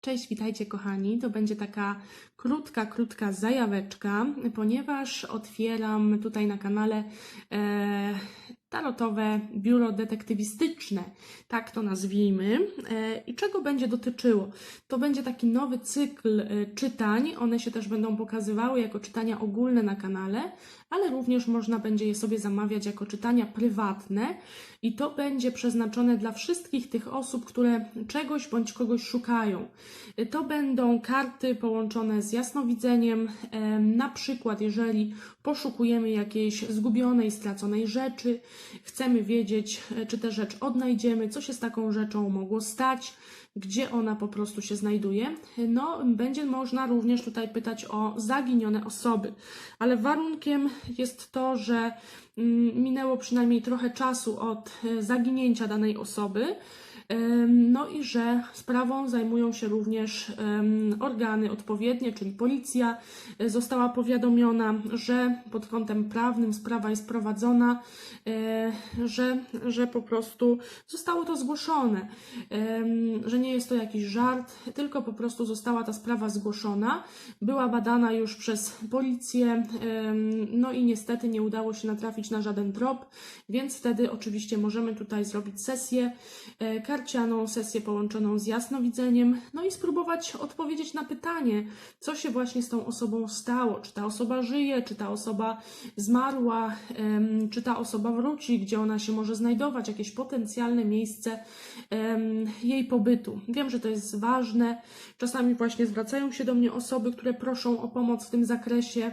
Cześć, witajcie kochani. To będzie taka krótka, krótka zajaweczka, ponieważ otwieram tutaj na kanale e, tarotowe biuro detektywistyczne, tak to nazwijmy. E, I czego będzie dotyczyło? To będzie taki nowy cykl e, czytań. One się też będą pokazywały jako czytania ogólne na kanale, ale również można będzie je sobie zamawiać jako czytania prywatne i to będzie przeznaczone dla wszystkich tych osób, które czegoś bądź kogoś szukają. To będą karty połączone z jasnowidzeniem, em, na przykład jeżeli poszukujemy jakiejś zgubionej, straconej rzeczy, chcemy wiedzieć, e, czy tę rzecz odnajdziemy, co się z taką rzeczą mogło stać, gdzie ona po prostu się znajduje. No, będzie można również tutaj pytać o zaginione osoby, ale warunkiem jest to, że mm, minęło przynajmniej trochę czasu od e, zaginięcia danej osoby. No i że sprawą zajmują się również organy odpowiednie, czyli policja. E, została powiadomiona, że pod kątem prawnym sprawa jest prowadzona, e, że, że po prostu zostało to zgłoszone, że nie jest to jakiś żart, tylko po prostu została ta sprawa zgłoszona, była badana już przez policję, no i niestety nie udało się natrafić na żaden trop, więc wtedy oczywiście możemy tutaj zrobić sesję. E, karcianą, sesję połączoną z jasnowidzeniem, no i spróbować odpowiedzieć na pytanie, co się właśnie z tą osobą stało, czy ta osoba żyje, czy ta osoba zmarła, czy ta osoba wróci, gdzie ona się może znajdować, jakieś potencjalne miejsce jej pobytu. Wiem, że to jest ważne. Czasami właśnie zwracają się do mnie osoby, które proszą o pomoc w tym zakresie.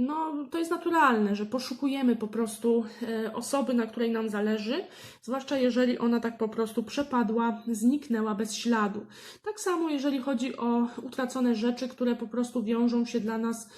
No, to jest naturalne, że poszukujemy po prostu e, osoby, na której nam zależy, zwłaszcza jeżeli ona tak po prostu przepadła, zniknęła bez śladu. Tak samo, jeżeli chodzi o utracone rzeczy, które po prostu wiążą się dla nas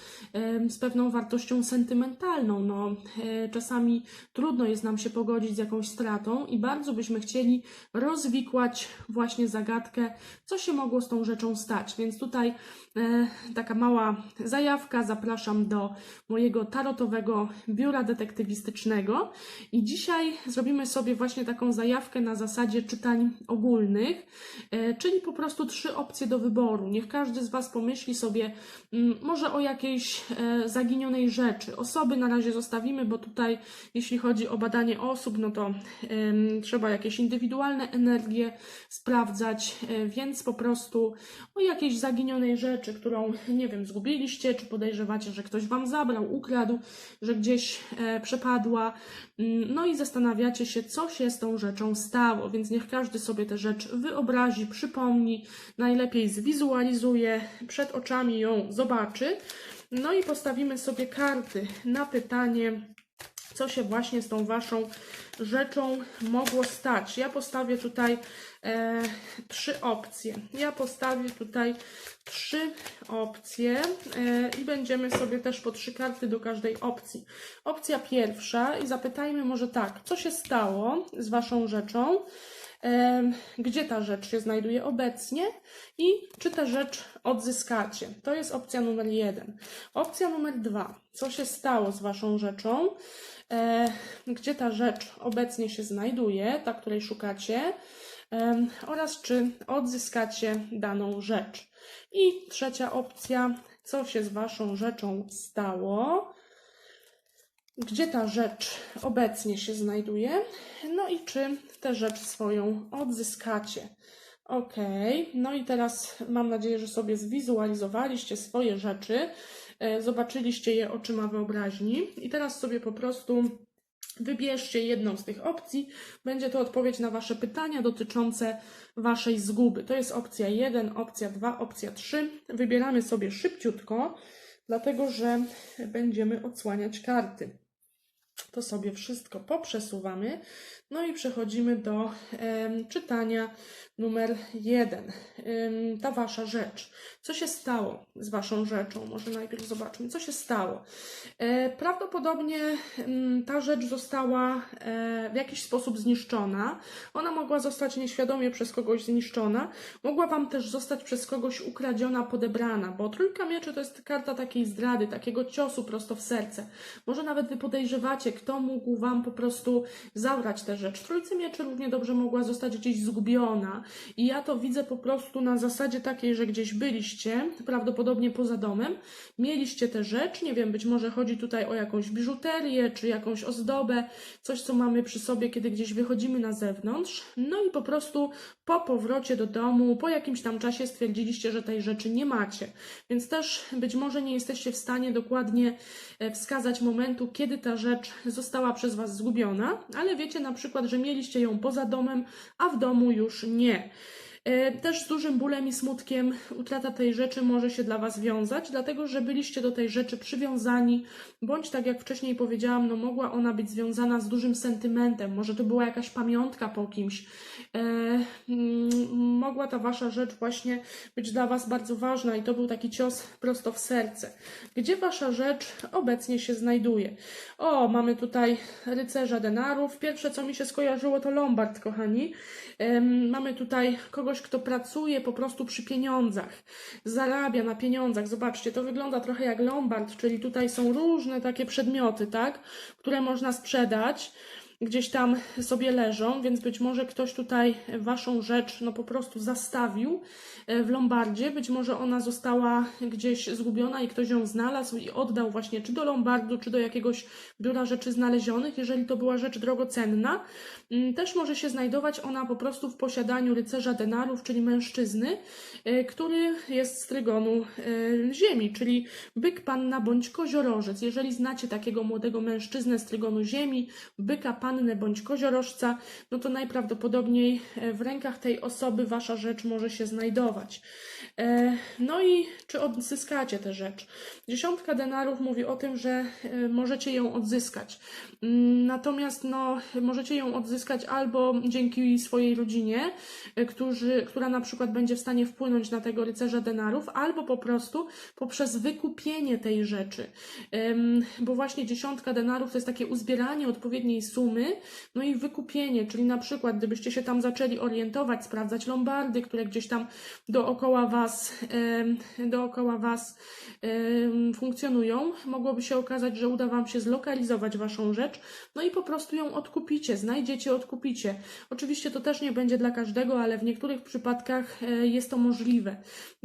z pewną wartością sentymentalną. No, e, czasami trudno jest nam się pogodzić z jakąś stratą i bardzo byśmy chcieli rozwikłać właśnie zagadkę, co się mogło z tą rzeczą stać. Więc tutaj e, taka mała zajawka. Zapraszam do mojego tarotowego biura detektywistycznego. I dzisiaj zrobimy sobie właśnie taką zajawkę na zasadzie czytań ogólnych, e, czyli po prostu trzy opcje do wyboru. Niech każdy z Was pomyśli sobie mm, może o jakiejś e, zaginionej rzeczy. Osoby na razie zostawimy, bo tutaj, jeśli chodzi o badanie osób, no to trzeba jakieś indywidualne energie sprawdzać, e, więc po prostu o jakiejś zaginionej rzeczy, którą, nie wiem, zgubiliście, czy podejrzewacie, że ktoś Wam zabrał, ukradł, że gdzieś e, przepadła, Mm, no i zastanawiacie się, co się z tą rzeczą stało, więc niech każdy sobie tę rzecz wyobrazi, przypomni, najlepiej zwizualizuje, przed oczami ją zobaczy. No i postawimy sobie karty na pytanie, co się właśnie z tą waszą rzeczą mogło stać. Ja postawię tutaj e, trzy opcje. Ja postawię tutaj trzy opcje e, i będziemy sobie też po trzy karty do każdej opcji. Opcja pierwsza i zapytajmy może tak, co się stało z waszą rzeczą? Em, gdzie ta rzecz się znajduje obecnie i czy tę rzecz odzyskacie. To jest opcja numer jeden. Opcja numer dwa. Co się stało z Waszą rzeczą? E, gdzie ta rzecz obecnie się znajduje, ta, której szukacie? Oraz czy odzyskacie daną rzecz. I trzecia opcja. Co się z Waszą rzeczą stało? gdzie ta rzecz obecnie się znajduje, no i czy tę rzecz swoją odzyskacie. Ok, no i teraz mam nadzieję, że sobie zwizualizowaliście swoje rzeczy, zobaczyliście je oczyma wyobraźni i teraz sobie po prostu wybierzcie jedną z tych opcji. Będzie to odpowiedź na Wasze pytania dotyczące Waszej zguby. To jest opcja 1, opcja 2, opcja 3. Wybieramy sobie szybciutko, dlatego że będziemy odsłaniać karty to sobie wszystko poprzesuwamy. No i przechodzimy do em, czytania numer jeden. Em, ta wasza rzecz. Co się stało z waszą rzeczą? Może najpierw zobaczmy, co się stało. E, prawdopodobnie em, ta rzecz została e, w jakiś sposób zniszczona. Ona mogła zostać nieświadomie przez kogoś zniszczona. Mogła wam też zostać przez kogoś ukradziona, podebrana, bo trójka mieczy to jest karta takiej zdrady, takiego ciosu prosto w serce. Może nawet wy podejrzewacie, kto mógł wam po prostu zabrać tę rzecz. W trójce mieczy równie dobrze mogła zostać gdzieś zgubiona, I ja to widzę po prostu na zasadzie takiej, że gdzieś byliście, prawdopodobnie poza domem, mieliście tę rzecz, nie wiem, być może chodzi tutaj o jakąś biżuterię, czy jakąś ozdobę, coś, co mamy przy sobie, kiedy gdzieś wychodzimy na zewnątrz. No i po prostu po powrocie do domu, po jakimś tam czasie stwierdziliście, że tej rzeczy nie macie. Więc też być może nie jesteście w stanie dokładnie e, wskazać momentu, kiedy ta rzecz została przez Was zgubiona, ale wiecie na przykład, że mieliście ją poza domem, a w domu już nie. E, Też z dużym bólem i smutkiem utrata tej rzeczy może się dla Was wiązać, dlatego że byliście do tej rzeczy przywiązani, bądź tak jak wcześniej powiedziałam, no mogła ona być związana z dużym sentymentem, może to była jakaś pamiątka po kimś, e, mm, mogła ta Wasza rzecz właśnie być dla Was bardzo ważna i to był taki cios prosto w serce. Gdzie Wasza rzecz obecnie się znajduje? O, mamy tutaj rycerza denarów. Pierwsze, co mi się skojarzyło, to Lombard, kochani. Mamy tutaj kogoś, kto pracuje po prostu przy pieniądzach, zarabia na pieniądzach. Zobaczcie, to wygląda trochę jak Lombard, czyli tutaj są różne takie przedmioty, tak, które można sprzedać. Gdzieś tam sobie leżą, więc być może ktoś tutaj waszą rzecz no po prostu zastawił e, w Lombardzie. Być może ona została gdzieś zgubiona i ktoś ją znalazł i oddał właśnie czy do Lombardu, czy do jakiegoś biura rzeczy znalezionych, jeżeli to była rzecz drogocenna. Mm, Też może się znajdować ona po prostu w posiadaniu rycerza denarów, czyli mężczyzny, e, który jest z trygonu e, ziemi, czyli byk, panna bądź koziorożec. Jeżeli znacie takiego młodego mężczyznę z trygonu ziemi, byka, pannę bądź koziorożca, no to najprawdopodobniej e, w rękach tej osoby wasza rzecz może się znajdować. E, No i czy odzyskacie tę rzecz? Dziesiątka denarów mówi o tym, że e, możecie ją odzyskać. Mm, Natomiast no, możecie ją odzyskać albo dzięki swojej rodzinie, którzy, która na przykład będzie w stanie wpłynąć na tego rycerza denarów, albo po prostu poprzez wykupienie tej rzeczy. Bo właśnie dziesiątka denarów to jest takie uzbieranie odpowiedniej sumy, no i wykupienie, czyli na przykład gdybyście się tam zaczęli orientować, sprawdzać lombardy, które gdzieś tam dookoła was, dookoła was funkcjonują, mogłoby się okazać, że uda wam się zlokalizować waszą rzecz, no i po prostu ją odkupicie, znajdziecie, odkupicie. Oczywiście to też nie będzie dla każdego, ale w niektórych przypadkach e, jest to możliwe.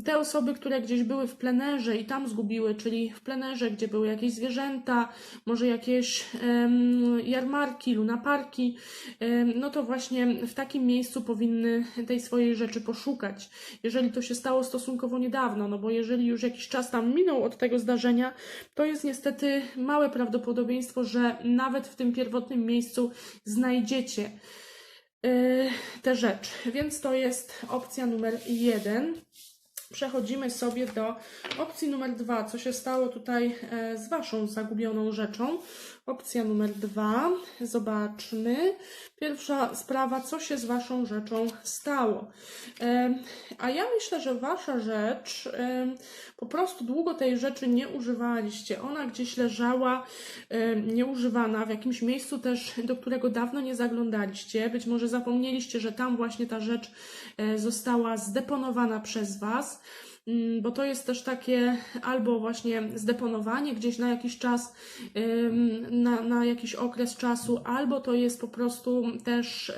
Te osoby, które gdzieś były w plenerze i tam zgubiły, czyli w plenerze, gdzie były jakieś zwierzęta, może jakieś em, jarmarki, lunaparki, em, no to właśnie w takim miejscu powinny tej swojej rzeczy poszukać. Jeżeli to się stało stosunkowo niedawno, no bo jeżeli już jakiś czas tam minął od tego zdarzenia, to jest niestety małe prawdopodobieństwo, że nawet w tym pierwotnym miejscu znajdziecie yy, tę rzecz. Więc to jest opcja numer jeden. Przechodzimy sobie do opcji numer dwa. Co się stało tutaj e, z Waszą zagubioną rzeczą? Opcja numer dwa. Zobaczmy. Pierwsza sprawa, co się z Waszą rzeczą stało. A ja myślę, że Wasza rzecz, po prostu długo tej rzeczy nie używaliście. Ona gdzieś leżała nieużywana w jakimś miejscu też, do którego dawno nie zaglądaliście. Być może zapomnieliście, że tam właśnie ta rzecz e, została zdeponowana przez Was. Mm, Bo to jest też takie albo właśnie zdeponowanie gdzieś na jakiś czas, na, na jakiś okres czasu, albo to jest po prostu też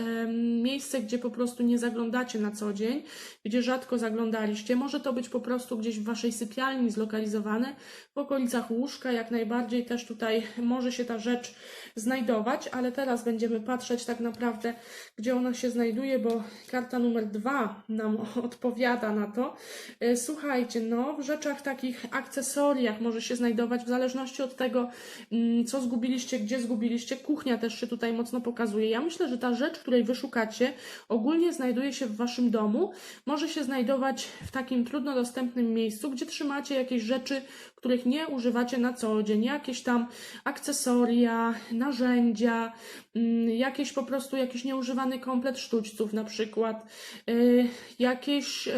miejsce, gdzie po prostu nie zaglądacie na co dzień, gdzie rzadko zaglądaliście. Może to być po prostu gdzieś w waszej sypialni zlokalizowane, w okolicach łóżka, jak najbardziej też tutaj może się ta rzecz znajdować, ale teraz będziemy patrzeć tak naprawdę, gdzie ona się znajduje, bo karta numer dwa nam odpowiada na to. E, Słuchajcie, no w rzeczach takich akcesoriach może się znajdować, w zależności od tego, mm, co zgubiliście, gdzie zgubiliście. Kuchnia też się tutaj mocno pokazuje. Ja myślę, że ta rzecz, której wy szukacie, ogólnie znajduje się w waszym domu. Może się znajdować w takim trudno dostępnym miejscu, gdzie trzymacie jakieś rzeczy, których nie używacie na co dzień, jakieś tam akcesoria, narzędzia, mm, jakieś po prostu jakiś nieużywany komplet sztućców na przykład, y, jakieś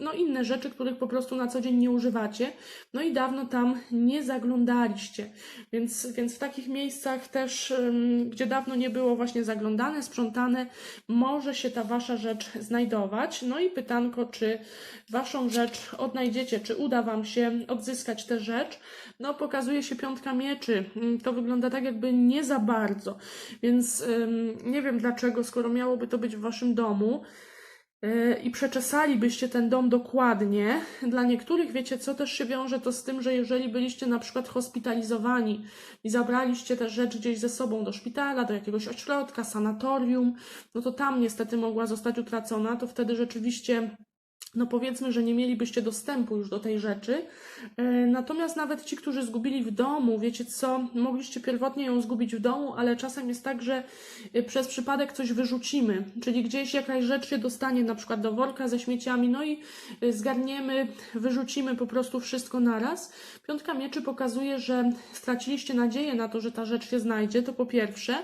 no inne rzeczy, których po prostu na co dzień nie używacie, no i dawno tam nie zaglądaliście, więc, więc w takich miejscach też, gdzie dawno nie było właśnie zaglądane, sprzątane, może się ta wasza rzecz znajdować, no i pytanko, czy waszą rzecz odnajdziecie, czy uda wam się odzyskać tę rzecz, no pokazuje się piątka mieczy. Mm, To wygląda tak jakby nie za bardzo. Więc nie wiem dlaczego, skoro miałoby to być w waszym domu. e, i przeczesalibyście ten dom dokładnie. Dla niektórych, wiecie co, też się wiąże to z tym, że jeżeli byliście na przykład hospitalizowani i zabraliście tę rzecz gdzieś ze sobą do szpitala, do jakiegoś ośrodka, sanatorium, no to tam niestety mogła zostać utracona, to wtedy rzeczywiście no powiedzmy, że nie mielibyście dostępu już do tej rzeczy. E, Natomiast nawet ci, którzy zgubili w domu, wiecie co, mogliście pierwotnie ją zgubić w domu, ale czasem jest tak, że e, przez przypadek coś wyrzucimy, czyli gdzieś jakaś rzecz się dostanie na przykład do worka ze śmieciami, no i e, zgarniemy, wyrzucimy po prostu wszystko naraz. Piątka mieczy pokazuje, że straciliście nadzieję na to, że ta rzecz się znajdzie, to po pierwsze.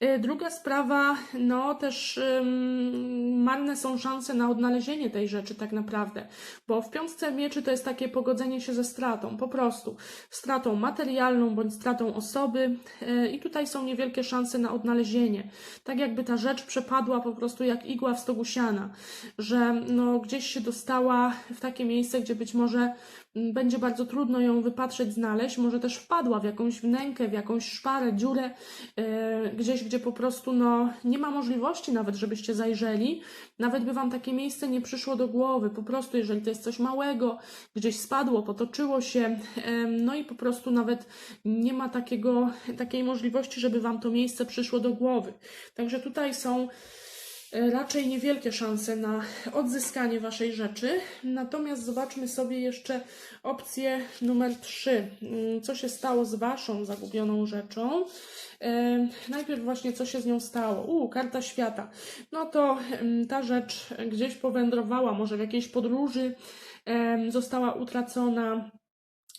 E, Druga sprawa, no też ym, marne są szanse na odnalezienie tej rzeczy tak naprawdę, bo w piątce mieczy to jest takie pogodzenie się ze stratą, po prostu stratą materialną bądź stratą osoby e, i tutaj są niewielkie szanse na odnalezienie. Tak jakby ta rzecz przepadła po prostu jak igła w stogu siana, że no gdzieś się dostała w takie miejsce, gdzie być może będzie bardzo trudno ją wypatrzeć, znaleźć, może też wpadła w jakąś wnękę, w jakąś szparę, dziurę, e, gdzieś, gdzie po prostu no, nie ma możliwości nawet, żebyście zajrzeli. Nawet by Wam takie miejsce nie przyszło do głowy. Po prostu, jeżeli to jest coś małego, gdzieś spadło, potoczyło się, em, no i po prostu nawet nie ma takiego, takiej możliwości, żeby Wam to miejsce przyszło do głowy. Także tutaj są raczej niewielkie szanse na odzyskanie Waszej rzeczy. Natomiast zobaczmy sobie jeszcze opcję numer 3. Co się stało z Waszą zagubioną rzeczą? E, Najpierw właśnie co się z nią stało. U, karta świata. No to em, ta rzecz gdzieś powędrowała, może w jakiejś podróży została utracona.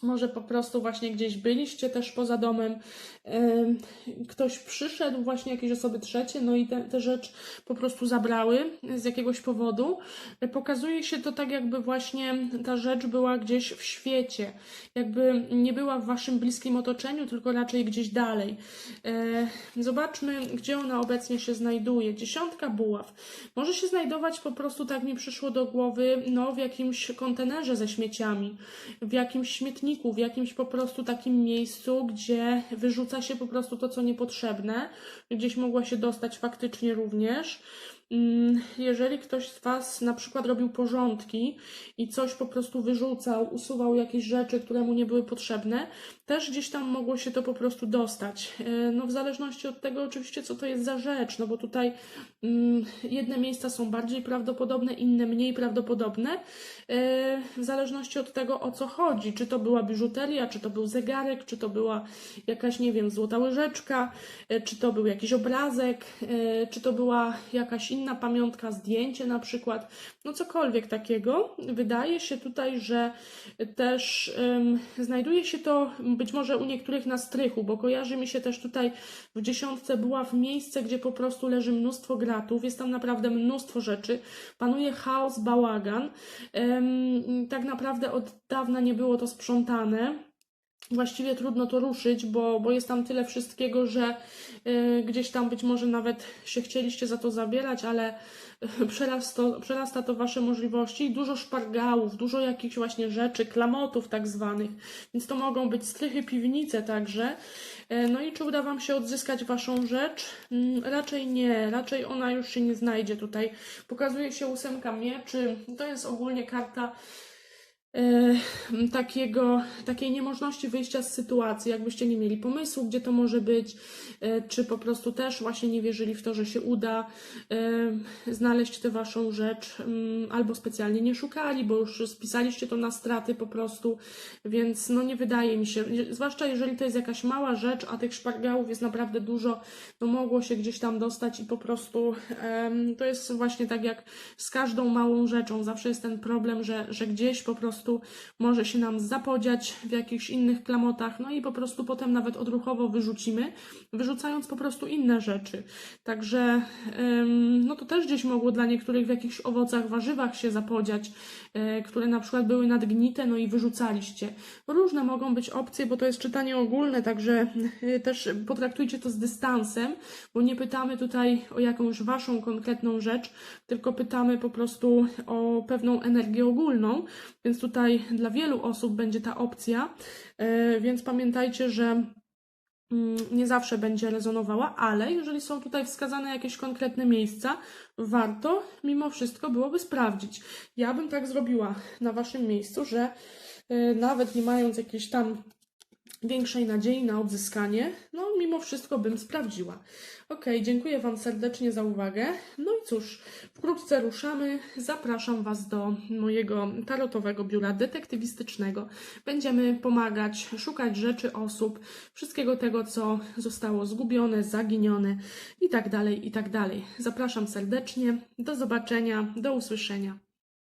Może po prostu właśnie gdzieś byliście też poza domem, em, ktoś przyszedł, właśnie jakieś osoby trzecie, no i te, te rzecz po prostu zabrały z jakiegoś powodu. Pokazuje się to tak, jakby właśnie ta rzecz była gdzieś w świecie, jakby nie była w waszym bliskim otoczeniu, tylko raczej gdzieś dalej. E, Zobaczmy, gdzie ona obecnie się znajduje. Dziesiątka buław. Może się znajdować po prostu, tak mi przyszło do głowy, no w jakimś kontenerze ze śmieciami, w jakimś śmietniku, w jakimś po prostu takim miejscu, gdzie wyrzuca się po prostu to, co niepotrzebne. Gdzieś mogła się dostać faktycznie również. Mm, Jeżeli ktoś z Was na przykład robił porządki i coś po prostu wyrzucał, usuwał jakieś rzeczy, które mu nie były potrzebne, też gdzieś tam mogło się to po prostu dostać. E, No w zależności od tego oczywiście, co to jest za rzecz, no bo tutaj mm, jedne miejsca są bardziej prawdopodobne, inne mniej prawdopodobne, e, w zależności od tego, o co chodzi. Czy to była biżuteria, czy to był zegarek, czy to była jakaś, nie wiem, złota łyżeczka, e, czy to był jakiś obrazek, czy to była jakaś inna pamiątka, zdjęcie na przykład, no cokolwiek takiego. Wydaje się tutaj, że też em, znajduje się to być może u niektórych na strychu, bo kojarzy mi się też tutaj w dziesiątce była w miejsce, gdzie po prostu leży mnóstwo gratów, jest tam naprawdę mnóstwo rzeczy, panuje chaos, bałagan. Em, tak naprawdę od dawna nie było to sprzątane. Właściwie trudno to ruszyć, bo, bo jest tam tyle wszystkiego, że y, gdzieś tam być może nawet się chcieliście za to zabierać, ale y, przerasta, przerasta to wasze możliwości. Dużo szpargałów, dużo jakichś właśnie rzeczy, klamotów tak zwanych, więc to mogą być strychy, piwnice także. E, No i czy uda wam się odzyskać waszą rzecz? Mm, Raczej nie, raczej ona już się nie znajdzie tutaj. Pokazuje się ósemka mieczy, to jest ogólnie karta takiego, takiej niemożności wyjścia z sytuacji, jakbyście nie mieli pomysłu, gdzie to może być, e, czy po prostu też właśnie nie wierzyli w to, że się uda e, znaleźć tę waszą rzecz, mm, albo specjalnie nie szukali, bo już spisaliście to na straty po prostu, więc no nie wydaje mi się, zwłaszcza jeżeli to jest jakaś mała rzecz, a tych szpargałów jest naprawdę dużo, no mogło się gdzieś tam dostać i po prostu to jest właśnie tak jak z każdą małą rzeczą, zawsze jest ten problem, że, że gdzieś po prostu może się nam zapodziać w jakichś innych klamotach, no i po prostu potem nawet odruchowo wyrzucimy, wyrzucając po prostu inne rzeczy. Także no to też gdzieś mogło dla niektórych w jakichś owocach, warzywach się zapodziać, e, które na przykład były nadgnite, no i wyrzucaliście. Różne mogą być opcje, bo to jest czytanie ogólne, także e, też potraktujcie to z dystansem, bo nie pytamy tutaj o jakąś waszą konkretną rzecz, tylko pytamy po prostu o pewną energię ogólną, więc tutaj dla wielu osób będzie ta opcja, e, więc pamiętajcie, że mm, nie zawsze będzie rezonowała, ale jeżeli są tutaj wskazane jakieś konkretne miejsca, warto mimo wszystko byłoby sprawdzić. Ja bym tak zrobiła na Waszym miejscu, że y, nawet nie mając jakiejś tam większej nadziei na odzyskanie, no mimo wszystko bym sprawdziła. Ok, dziękuję Wam serdecznie za uwagę. No i cóż, wkrótce ruszamy. Zapraszam Was do mojego tarotowego biura detektywistycznego. Będziemy pomagać, szukać rzeczy, osób, wszystkiego tego, co zostało zgubione, zaginione i tak dalej, i tak dalej. Zapraszam serdecznie. Do zobaczenia, do usłyszenia.